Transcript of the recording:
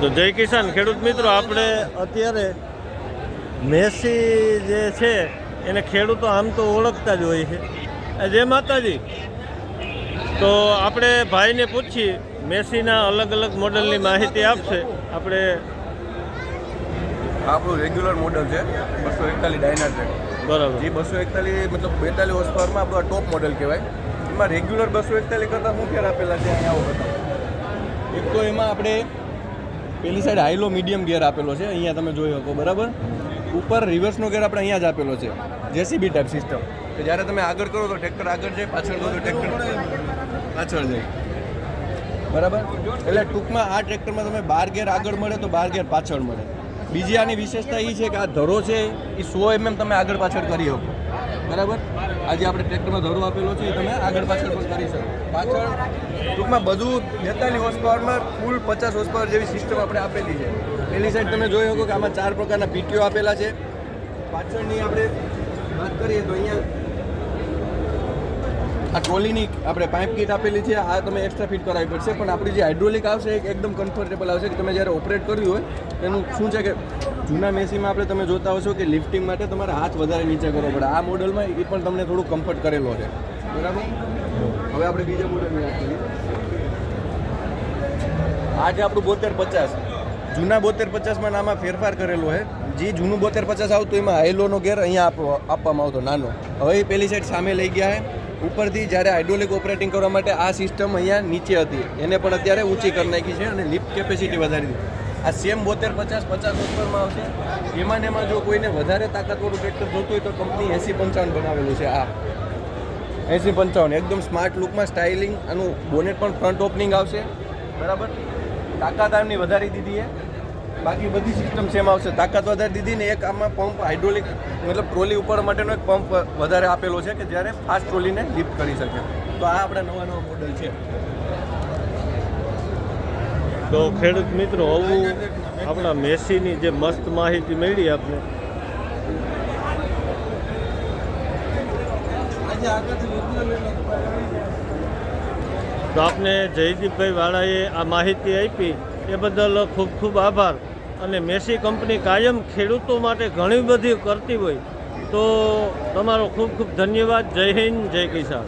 તો જય કિસાન ખેડૂત મિત્રો આપણે અત્યારે મેસી જે છે એને ખેડૂતો આમ તો ઓળખતા જ હોય છે. આ જય માતાજી. તો આપણે ભાઈને પૂછીએ મેસીના અલગ અલગ મોડલની માહિતી આપશે. આપણે આપણું રેગ્યુલર મોડલ છે બસો એકતાલીસ ડાયના છે. બરાબર. જે બસો એકતાલીસ મતલબ બેતાલીસ હોર્સ પાવરમાં આપણું આ ટોપ મોડલ કહેવાય. એમાં રેગ્યુલર બસો એકતાલીસ કરતાં શું ફેર આપેલા છે અહીંયા આવો બતાવો. એક તો એમાં આપણે પેલી સાઈડ હાઈલો મીડિયમ ગિયર આપેલો છે, અહીંયા તમે જોઈ શકો, બરાબર? ઉપર રિવર્સનો ગિયર આપણે અહીંયા જ આપેલો છે જેસીબી ટાઈપ સિસ્ટમ કે જ્યારે તમે આગળ કરો તો ટ્રેક્ટર આગળ જાય, પાછળ કરો તો ટ્રેક્ટર પાછળ જાય. બરાબર? એટલે ટૂંકમાં આ ટ્રેક્ટરમાં તમે બાર ગેર આગળ મળે તો બાર ગેર પાછળ મળે. બીજી આની વિશેષતા એ છે કે આ ધરો છે એ સો એમએમ તમે આગળ પાછળ કરી શકો. બરાબર? આજે આપણે ટ્રેક્ટરમાં ધરો આપેલો છે, એ તમે આગળ પાછળ પણ કરી શકો. પાછળ ટૂંકમાં બધું બેતાલીસ હોર્સ ફૂલ પચાસ હોર્સ જેવી સિસ્ટમ આપણે આપેલી છે. પહેલી સાઈડ તમે જોઈ શકો કે આમાં ચાર પ્રકારના પીટીઓ આપેલા છે. પાછળની આપણે વાત કરીએ તો અહીંયા આ ટ્રોલીની આપણે પાઇપ કીટ આપેલી છે. આ તમે એક્સ્ટ્રા ફિટ કરાવી પડશે, પણ આપણી જે હાઇડ્રોલિક આવશે એકદમ કમ્ફર્ટેબલ આવશે કે તમે જ્યારે ઓપરેટ કર્યું હોય એનું શું છે કે જૂના મેસીમાં આપણે તમે જોતા હશો કે લિફ્ટિંગ માટે તમારે હાથ વધારે નીચે કરવો પડે. આ મોડલમાં એ પણ તમને થોડું કમ્ફર્ટ કરેલો છે. બરાબર? હવે આપણે બીજા મોડલની વાત કરીએ. આ જે આપણું બોતેર પચાસ. જૂના બોતેર પચાસમાં આમાં ફેરફાર કરેલો છે. જે જૂનું બોતેર પચાસ આવતું, એમાં હાઈલોનો ગેર અહીંયા આપવો આપવામાં આવતો, નાનો. હવે એ પેલી સાઈડ સામે લઈ ગયા છે. ઉપરથી જ્યારે હાઇડ્રોલિક ઓપરેટિંગ કરવા માટે આ સિસ્ટમ અહીંયા નીચે હતી. એને પણ અત્યારે ઊંચી કરી નાખી છે અને લિફ્ટ કેપેસિટી વધારી દીધી. આ સેમ બોતેર, પચાસ પચાસ ઉપરમાં આવશે. એમાં એમાં જો કોઈને વધારે તાકાતવાળું ટ્રેક્ટર જોતું હોય તો કંપની એસી પંચાવન બનાવેલું છે, આ. એસી પંચાવન, એકદમ સ્માર્ટ લુકમાં સ્ટાઇલિંગ આનું બોનેટ પણ ફ્રન્ટ ઓપનિંગ આવશે. બરાબર? તાકાત આમની વધારી દીધી છે. બાકી બધી સિસ્ટમ સેમ આવશે. તાકાત વધારી દીધી ને એક આમાં પંપ હાઇડ્રોલિક મતલબ ટ્રોલી ઉપર માટેનો એક પંપ વધારે આપેલો છે કે જ્યારે ફાસ્ટ ટ્રોલીને લિફ્ટ કરી શકે. તો આ આપણા નવા નવા મોડલ છે. તો ખેડૂત મિત્રો આવું આપણા મેસીની જે મસ્ત માહિતી મળી આપણે તો આપને જયદીપભાઈ વાળાએ આ માહિતી આપી. એ બદલ ખૂબ ખૂબ આભાર. અને મેસી કંપની કાયમ ખેડૂતો માટે ઘણી બધી કરતી હોય. તો તમારો ખૂબ ખૂબ ધન્યવાદ. જય હિન્દ, જય કિસાન.